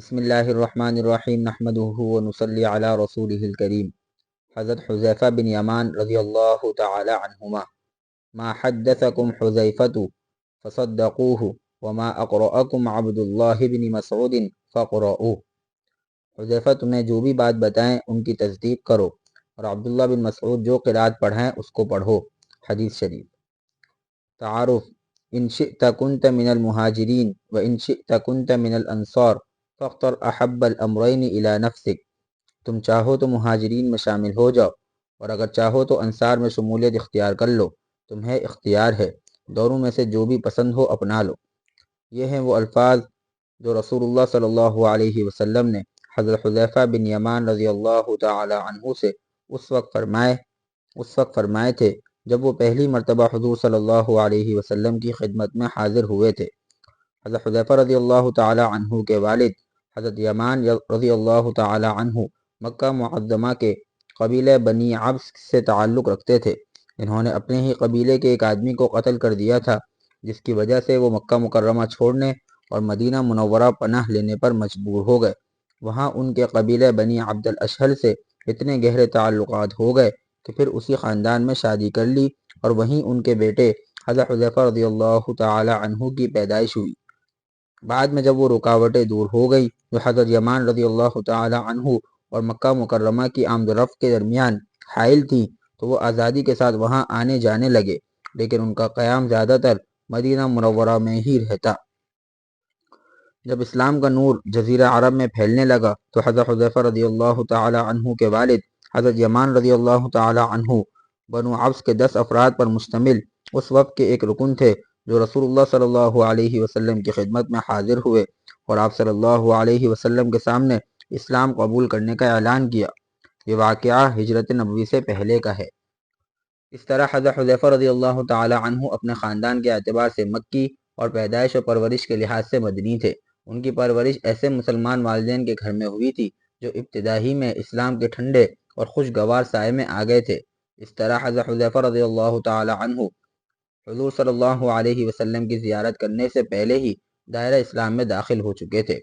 بسم اللہ الرحمن الرحیم نحمده و نصلی علی رسوله الكریم حضرت حضیفہ بن یمان رضی اللہ تعالی عنہما. ما حدثکم حضیفت فصدقوه وما اقرأکم عبداللہ بن مسعود فقرؤوه. حضیفہ تمہیں جو بھی بات بتائیں ان کی تصدیق کرو اور عبداللہ بن مسعود جو قرآت پڑھائیں اس کو پڑھو. حدیث شریف. تعارف. ان شئت کنت من المہاجرین و ان شئت کنت من الأنصار فختر احب الامرین الى نفسک۔ تم چاہو تو مہاجرین میں شامل ہو جاؤ، اور اگر چاہو تو انصار میں شمولیت اختیار کر لو۔ تمہیں اختیار ہے، دونوں میں سے جو بھی پسند ہو اپنا لو۔ یہ ہیں وہ الفاظ جو رسول اللہ صلی اللہ علیہ وسلم نے حضرت حضیفہ بن یمان رضی اللہ تعالی عنہ سے اس وقت فرمائے، اس وقت فرمائے تھے جب وہ پہلی مرتبہ حضور صلی اللہ علیہ وسلم کی خدمت میں حاضر ہوئے تھے۔ حضرت حضیفہ رضی اللہ تعالی عنہ کے والد حضرت یمان رضی اللہ تعالی عنہ مکہ معظمہ کے قبیلہ بنی عبس سے تعلق رکھتے تھے۔ انہوں نے اپنے ہی قبیلے کے ایک آدمی کو قتل کر دیا تھا، جس کی وجہ سے وہ مکہ مکرمہ چھوڑنے اور مدینہ منورہ پناہ لینے پر مجبور ہو گئے۔ وہاں ان کے قبیلہ بنی عبد الاشحل سے اتنے گہرے تعلقات ہو گئے کہ پھر اسی خاندان میں شادی کر لی اور وہیں ان کے بیٹے حضرت حضیفہ رضی اللہ تعالی عنہ کی پیدائش ہوئی۔ بعد میں جب وہ رکاوٹیں دور ہو گئی جو حضرت یمان رضی اللہ تعالی عنہ اور مکہ مکرمہ کی آمد و رفت کے درمیان حائل تھیں تو وہ آزادی کے ساتھ وہاں آنے جانے لگے، لیکن ان کا قیام زیادہ تر مدینہ منورہ میں ہی رہتا۔ جب اسلام کا نور جزیرہ عرب میں پھیلنے لگا تو حضرت حضیفہ رضی اللہ تعالی عنہ کے والد حضرت یمان رضی اللہ تعالی عنہ بنو عبس کے دس افراد پر مشتمل اس وقت کے ایک رکن تھے۔ جو رسول اللہ صلی اللہ علیہ وسلم کی خدمت میں حاضر ہوئے اور آپ صلی اللہ علیہ وسلم کے سامنے اسلام قبول کرنے کا اعلان کیا۔ یہ واقعہ ہجرت نبوی سے پہلے کا ہے۔ اس طرح حضرت حضیفہ رضی اللہ تعالی عنہ اپنے خاندان کے اعتبار سے مکی اور پیدائش و پرورش کے لحاظ سے مدنی تھے۔ ان کی پرورش ایسے مسلمان والدین کے گھر میں ہوئی تھی جو ابتدائی میں اسلام کے ٹھنڈے اور خوشگوار سائے میں آ گئے تھے۔ اس طرح حضرت حضیفہ رضی اللہ تعالی عنہ حضور صلی اللہ علیہ وسلم کی زیارت کرنے سے پہلے ہی دائرہ اسلام میں داخل ہو چکے تھے۔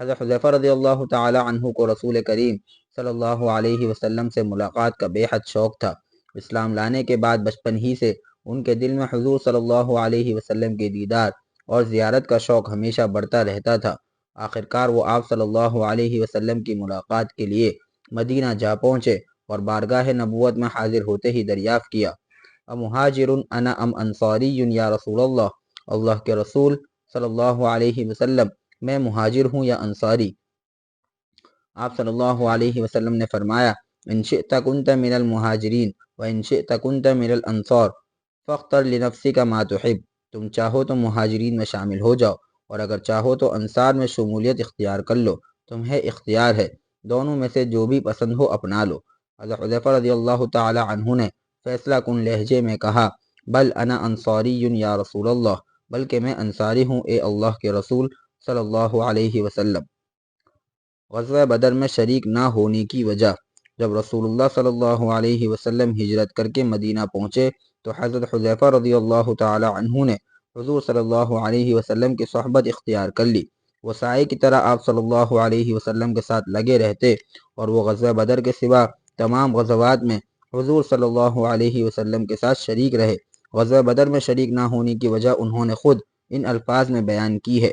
حضرت حضیفہ رضی اللہ تعالی عنہ کو رسول کریم صلی اللہ علیہ وسلم سے ملاقات کا بے حد شوق تھا۔ اسلام لانے کے بعد بچپن ہی سے ان کے دل میں حضور صلی اللہ علیہ وسلم کے دیدار اور زیارت کا شوق ہمیشہ بڑھتا رہتا تھا۔ آخرکار وہ آپ صلی اللہ علیہ وسلم کی ملاقات کے لیے مدینہ جا پہنچے اور بارگاہ نبوت میں حاضر ہوتے ہی دریافت کیا۔ ام مہاجر انا ام انصاری یا رسول اللہ اللہ کے رسول صلی اللہ علیہ وسلم. میں مہاجر ہوں یا انصاری؟ آپ صلی اللہ علیہ وسلم نے فرمایا، ان شئت کنت من المہاجرین و ان شئت کنت من الانصار، فاختر لنفسی کا ما تحب. تم چاہو تو مہاجرین میں شامل ہو جاؤ، اور اگر چاہو تو انصار میں شمولیت اختیار کر لو، تمہیں اختیار ہے، دونوں میں سے جو بھی پسند ہو اپنا لو۔ حضرت حضیفہ رضی اللہ تعالی عنہ نے فیصلہ کن لہجے میں کہا، بل انا انصاری یا رسول اللہ، بلکہ میں انصاری ہوں، اے اللہ کے رسول صلی اللہ علیہ وسلم۔ غزوہ بدر میں شریک نہ ہونے کی وجہ، جب رسول اللہ صلی اللہ علیہ وسلم ہجرت کر کے مدینہ پہنچے، تو حضرت حضیفہ رضی اللہ تعالی عنہ نے حضور صلی اللہ علیہ وسلم کی صحبت اختیار کر لی۔ وہ سائے کی طرح آپ صلی اللہ علیہ وسلم کے ساتھ لگے رہتے، اور وہ غزوہ بدر کے سوا تمام غزوات میں حضور صلی اللہ علیہ وسلم کے ساتھ شریک رہے۔ غزوہ بدر میں شریک نہ ہونے کی وجہ انہوں نے خود ان الفاظ میں بیان کی ہے۔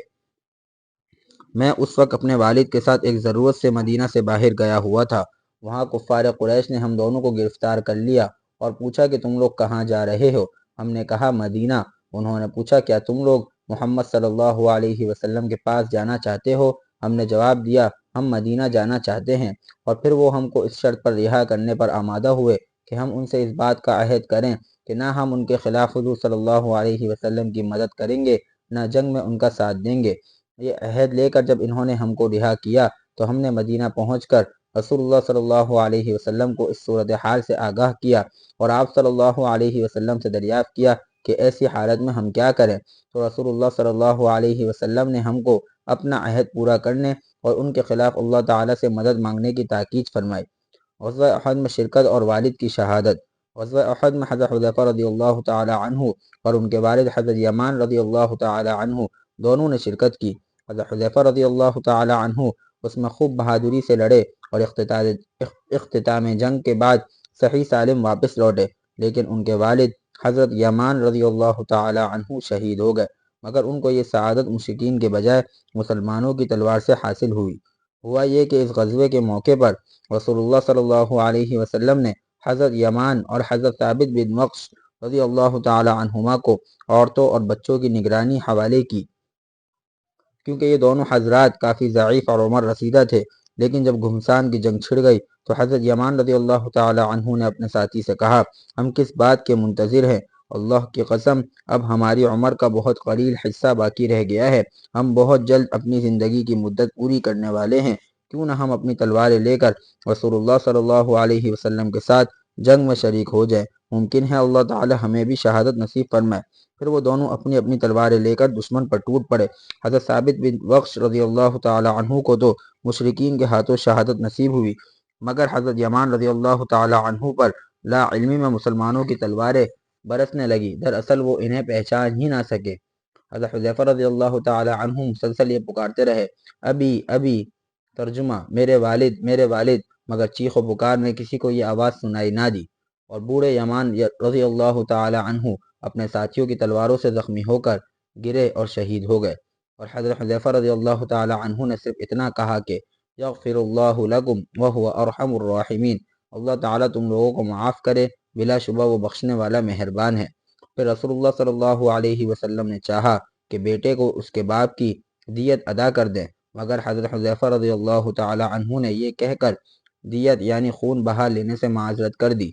میں اس وقت اپنے والد کے ساتھ ایک ضرورت سے مدینہ سے باہر گیا ہوا تھا۔ وہاں کفار قریش نے ہم دونوں کو گرفتار کر لیا اور پوچھا کہ تم لوگ کہاں جا رہے ہو؟ ہم نے کہا، مدینہ۔ انہوں نے پوچھا، کیا تم لوگ محمد صلی اللہ علیہ وسلم کے پاس جانا چاہتے ہو؟ ہم نے جواب دیا، ہم مدینہ جانا چاہتے ہیں۔ اور پھر وہ ہم کو اس شرط پر رہا کرنے پر آمادہ ہوئے۔ کہ ہم ان سے اس بات کا عہد کریں کہ نہ ہم ان کے خلاف حضور صلی اللہ علیہ وسلم کی مدد کریں گے، نہ جنگ میں ان کا ساتھ دیں گے۔ یہ عہد لے کر جب انہوں نے ہم کو رہا کیا تو ہم نے مدینہ پہنچ کر رسول اللہ صلی اللہ علیہ وسلم کو اس صورتحال سے آگاہ کیا اور آپ صلی اللہ علیہ وسلم سے دریافت کیا کہ ایسی حالت میں ہم کیا کریں۔ تو رسول اللہ صلی اللہ علیہ وسلم نے ہم کو اپنا عہد پورا کرنے اور ان کے خلاف اللہ تعالیٰ سے مدد مانگنے کی تاکید فرمائی۔ غزوہ احد میں شرکت اور والد کی شہادت۔ غزوہ احد میں حضرت حضیفہ رضی اللہ تعالی عنہ اور ان کے والد حضرت یمان رضی اللہ تعالی عنہ دونوں نے شرکت کی۔ حضرت حضیفہ رضی اللہ تعالی عنہ اس میں خوب بہادری سے لڑے اور اختتام جنگ کے بعد صحیح سالم واپس لوٹے، لیکن ان کے والد حضرت یمان رضی اللہ تعالی عنہ شہید ہو گئے۔ مگر ان کو یہ سعادت مشکین کے بجائے مسلمانوں کی تلوار سے حاصل ہوئی۔ ہوا یہ کہ اس غزوے کے موقع پر رسول اللہ صلی اللہ علیہ وسلم نے حضرت یمان اور حضرت ثابت بن مقص رضی اللہ تعالی عنہما کو عورتوں اور بچوں کی نگرانی حوالے کی۔ کیونکہ یہ دونوں حضرات کافی ضعیف اور عمر رسیدہ تھے، لیکن جب گھمسان کی جنگ چھڑ گئی تو حضرت یمان رضی اللہ تعالی عنہ نے اپنے ساتھی سے کہا، ہم کس بات کے منتظر ہیں؟ اللہ کی قسم، اب ہماری عمر کا بہت قلیل حصہ باقی رہ گیا ہے۔ ہم بہت جلد اپنی زندگی کی مدت پوری کرنے والے ہیں۔ کیوں نہ ہم اپنی تلواریں لے کر رسول اللہ صلی اللہ علیہ وسلم کے ساتھ جنگ میں شریک ہو جائیں۔ ممکن ہے اللہ تعالی ہمیں بھی شہادت نصیب فرمائے۔ پھر وہ دونوں اپنی اپنی تلواریں لے کر دشمن پر ٹوٹ پڑے۔ حضرت ثابت بن وقش رضی اللہ تعالی عنہ کو تو مشرقین کے ہاتھوں شہادت نصیب ہوئی۔ مگر حضرت یمان رضی اللہ تعالی عنہ پر لا علمی میں مسلمانوں کی تلواریں برسنے لگی۔ دراصل وہ انہیں پہچان ہی نہ سکے۔ حضرت حضیفہ رضی اللہ تعالی عنہ مسلسل یہ پکارتے رہے، ابھی ابھی، ترجمہ، میرے والد میرے والد۔ مگر چیخ و پکار میں کسی کو یہ آواز سنائی نہ دی۔ اور بوڑھے یمان رضی اللہ تعالی عنہ اپنے ساتھیوں کی تلواروں سے زخمی ہو کر گرے اور شہید ہو گئے۔ اور حضرت حضیفہ رضی اللہ تعالی عنہ نے صرف اتنا کہا کہ، یغفر اللہ لکم وہو ارحم الراحمین۔ اللہ تعالیٰ تم لوگوں کو معاف کرے بلا شبہ وہ بخشنے والا مہربان ہے۔ پھر رسول اللہ صلی اللہ علیہ وسلم نے چاہا کہ بیٹے کو اس کے باپ کی دیت ادا کر دیں مگر حضرت حضیفہ رضی اللہ تعالی عنہ نے یہ کہہ کر دیت یعنی خون بہا لینے سے معذرت کر دی۔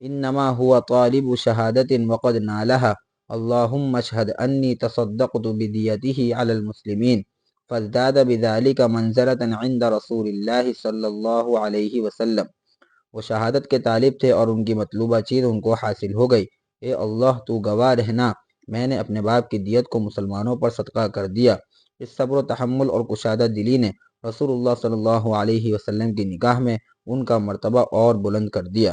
انما هو طالب شہادت وقد نالها اللہم اشہد انی تصدقت بدیته على المسلمین۔ فازداد بذلك منزلتا عند رسول اللہ صلی اللہ علیہ وسلم۔ وہ شہادت کے طالب تھے اور ان کی مطلوبہ چیز ان کو حاصل ہو گئی۔ اے اللہ، تو گواہ رہنا۔ میں نے اپنے باپ کی دیت کو مسلمانوں پر صدقہ کر دیا۔ اس صبر و تحمل اور کشادہ دلی نے رسول اللہ صلی اللہ علیہ وسلم کی نگاہ میں ان کا مرتبہ اور بلند کر دیا۔